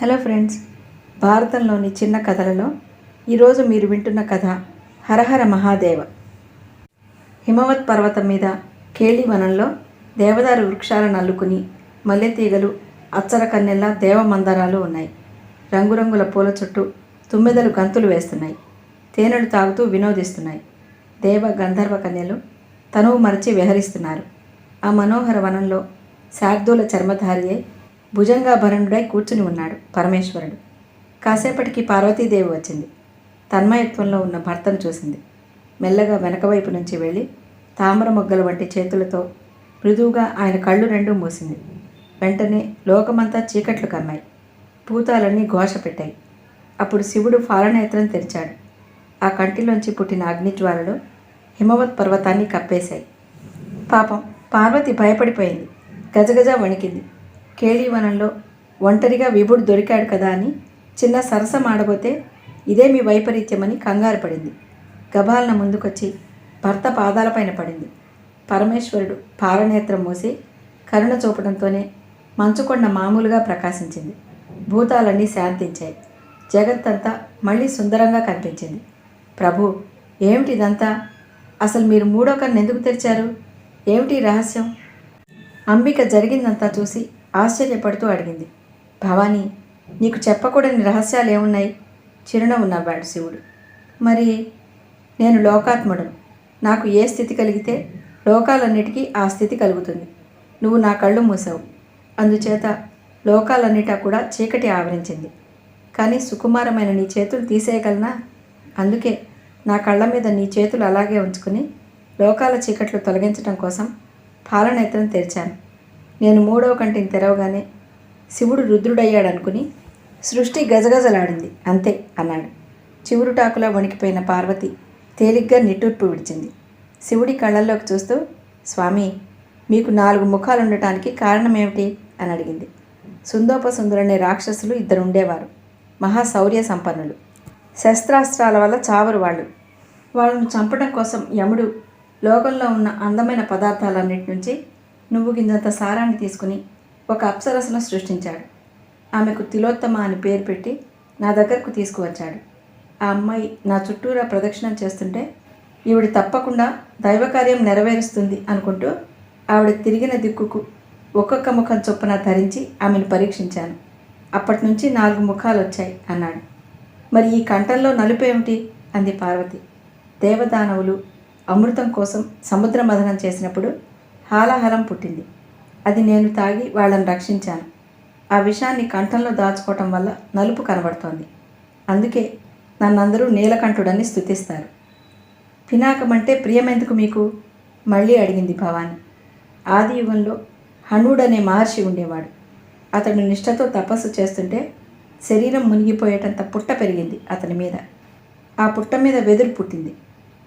Hello friends భారతంలోని చిన్న కథలలో ఈరోజు మీరు వింటున్న కథ హరహర మహాదేవ. హిమవత్ పర్వతం మీద కేళివనంలో దేవదారు వృక్షాలను అల్లుకుని మల్లెతీగలు అచ్చర కన్నెల్లా దేవమందరాలు ఉన్నాయి. రంగురంగుల పూల చుట్టూ తుమ్మెదలు గంతులు వేస్తున్నాయి. తేనెలు తాగుతూ వినోదిస్తున్నాయి. దేవ గంధర్వ కన్యలు తనువు మరచి విహరిస్తున్నారు. ఆ మనోహర వనంలో శార్దూల చర్మధారి అయి భుజంగాభరణుడై కూర్చుని ఉన్నాడు పరమేశ్వరుడు. కాసేపటికి పార్వతీదేవి వచ్చింది. తన్మయత్వంలో ఉన్న భర్తను చూసింది. మెల్లగా వెనక వైపు నుంచి వెళ్ళి తామర మొగ్గల వంటి చేతులతో మృదువుగా ఆయన కళ్ళు రెండూ మూసింది. వెంటనే లోకమంతా చీకట్లు కమ్మాయి. భూతాలన్నీ ఘోష పెట్టాయి. అప్పుడు శివుడు ఫాలనేత్రం తెరిచాడు. ఆ కంటిలోంచి పుట్టిన అగ్నిజ్వాలలు హిమవత్ పర్వతాన్ని కప్పేశాయి. పాపం పార్వతి భయపడిపోయింది. గజగజ వణికింది. కేళీవనంలో ఒంటరిగా విభుడు దొరికాడు కదా అని చిన్న సరసం ఆడబోతే ఇదే మీ వైపరీత్యమని కంగారు పడింది. గబాలన ముందుకొచ్చి భర్త పాదాలపైన పడింది. పరమేశ్వరుడు పారనేత్రం మూసి కరుణ చూపడంతోనే మంచుకొండ మామూలుగా ప్రకాశించింది. భూతాలన్నీ శాంతించాయి. జగత్తంతా మళ్ళీ సుందరంగా కనిపించింది. ప్రభు ఏమిటి ఇదంతా? అసలు మీరు మూడో కన్ను ఎందుకు తెరిచారు? ఏమిటి రహస్యం? అంబిక జరిగిందంతా చూసి ఆశ్చర్యపడుతూ అడిగింది. భవానీ నీకు చెప్పకూడని రహస్యాలు ఏమున్నాయి చిరునవ్వు నవ్వాడు శివుడు. మరి నేను లోకాత్ముడను. నాకు ఏ స్థితి కలిగితే లోకాలన్నిటికీ ఆ స్థితి కలుగుతుంది. నువ్వు నా కళ్ళు మూసావు. అందుచేత లోకాలన్నిటా కూడా చీకటి ఆవరించింది. కానీ సుకుమారమైన నీ చేతులు తీసేయగలనా? అందుకే నా కళ్ళ మీద నీ చేతులు అలాగే ఉంచుకుని లోకాల చీకట్లు తొలగించడం కోసం పాలనేత్రం తెరిచాను. నేను మూడవ కంటిని తెరవగానే శివుడు రుద్రుడయ్యాడనుకుని సృష్టి గజగజలాడింది. అంతే అన్నాడు. చివురుటాకులా వణికిపోయిన పార్వతి తేలిగ్గా నిట్టూర్పు విడిచింది. శివుడి కళ్ళల్లోకి చూస్తూ స్వామి మీకు నాలుగు ముఖాలు ఉండటానికి కారణమేమిటి? అని అడిగింది. సుందోపసుందరనే రాక్షసులు ఇద్దరు ఉండేవారు. మహాశౌర్య సంపన్నులు. శస్త్రాస్త్రాల వల్ల చావరు వాళ్ళు. వాళ్ళను చంపడం కోసం యముడు లోకంలో ఉన్న అందమైన పదార్థాలన్నిటి నుంచి నువ్వు కిందంత సారాన్ని తీసుకుని ఒక అప్సరసను సృష్టించాడు. ఆమెకు తిలోత్తమ అని పేరు పెట్టి నా దగ్గరకు తీసుకువచ్చాడు. ఆ అమ్మాయి నా చుట్టూరా ప్రదక్షిణం చేస్తుంటే ఈవిడ తప్పకుండా దైవకార్యం నెరవేరుస్తుంది అనుకుంటూ ఆవిడ తిరిగిన దిక్కుకు ఒక్కొక్క ముఖం చొప్పున ధరించి ఆమెను పరీక్షించాను. అప్పటి నుంచి నాలుగు ముఖాలు వచ్చాయి అన్నాడు. మరి ఈ కంఠంలో నలుపేమిటి అంది పార్వతి. దేవదానవులు అమృతం కోసం సముద్ర మథనం చేసినప్పుడు హాలాహలం పుట్టింది. అది నేను తాగి వాళ్ళని రక్షించాను. ఆ విషాన్ని కంఠంలో దాచుకోవటం వల్ల నలుపు కనబడుతోంది. అందుకే నన్నందరూ నీలకంఠుడని స్తుతిస్తారు. పినాకమంటే ప్రియమెందుకు మీకు? మళ్ళీ అడిగింది భవాని. ఆది యుగంలో హనుడనే మహర్షి ఉండేవాడు. అతడు నిష్ఠతో తపస్సు చేస్తుంటే శరీరం మునిగిపోయేటంత పుట్ట పెరిగింది అతని మీద. ఆ పుట్ట మీద వెదురు పుట్టింది.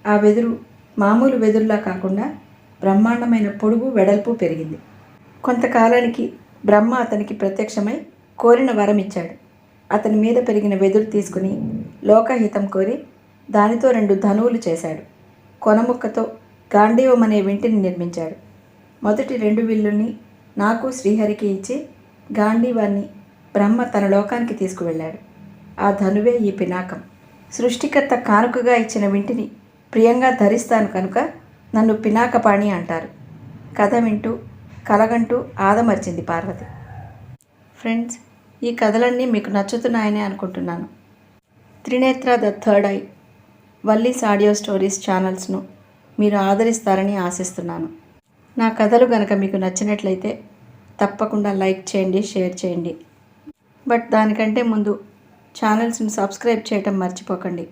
ఆ వెదురు మామూలు వెదురులా కాకుండా బ్రహ్మాండమైన పొడుగు వెడల్పు పెరిగింది. కొంతకాలానికి బ్రహ్మ అతనికి ప్రత్యక్షమై కోరిన వరం ఇచ్చాడు. అతని మీద పెరిగిన వెదురు తీసుకుని లోకహితం కోరి దానితో రెండు ధనువులు చేశాడు. కొనముక్కతో గాంధీవం అనే వింటిని నిర్మించాడు. మొదటి రెండు విల్లుల్ని నాకు శ్రీహరికి ఇచ్చి గాంధీవాన్ని బ్రహ్మ తన లోకానికి తీసుకువెళ్ళాడు. ఆ ధనువే ఈ పినాకం. సృష్టికర్త కానుకగా ఇచ్చిన వింటిని ప్రియంగా ధరిస్తాను కనుక నన్ను పినాకపాణి అంటారు. కథ వింటూ కలగంటూ ఆదమర్చింది పార్వతి. ఫ్రెండ్స్ ఈ కథలన్నీ మీకు నచ్చుతున్నాయని అనుకుంటున్నాను. Trinetra the third eye Valli's audio stories ఛానల్స్ను మీరు ఆదరిస్తారని ఆశిస్తున్నాను. నా కథలు గనక మీకు నచ్చినట్లయితే తప్పకుండా లైక్ చేయండి షేర్ చేయండి. బట్ దానికంటే ముందు ఛానల్స్ని సబ్స్క్రైబ్ చేయటం మర్చిపోకండి.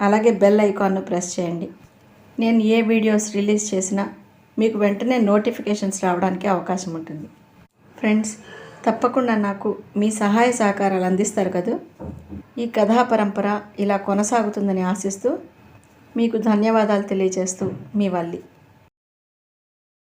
అలాగే బెల్ ఐకాన్ను ప్రెస్ చేయండి. నేను ఏ వీడియోస్ రిలీజ్ చేసినా మీకు వెంటనే నోటిఫికేషన్స్ రావడానికి అవకాశం ఉంటుంది. ఫ్రెండ్స్ తప్పకుండా నాకు మీ సహాయ సహకారాలు అందిస్తారు కదా? ఈ కథా పరంపర ఇలా కొనసాగుతుందని ఆశిస్తూ మీకు ధన్యవాదాలు తెలియజేస్తూ మీ వల్లి.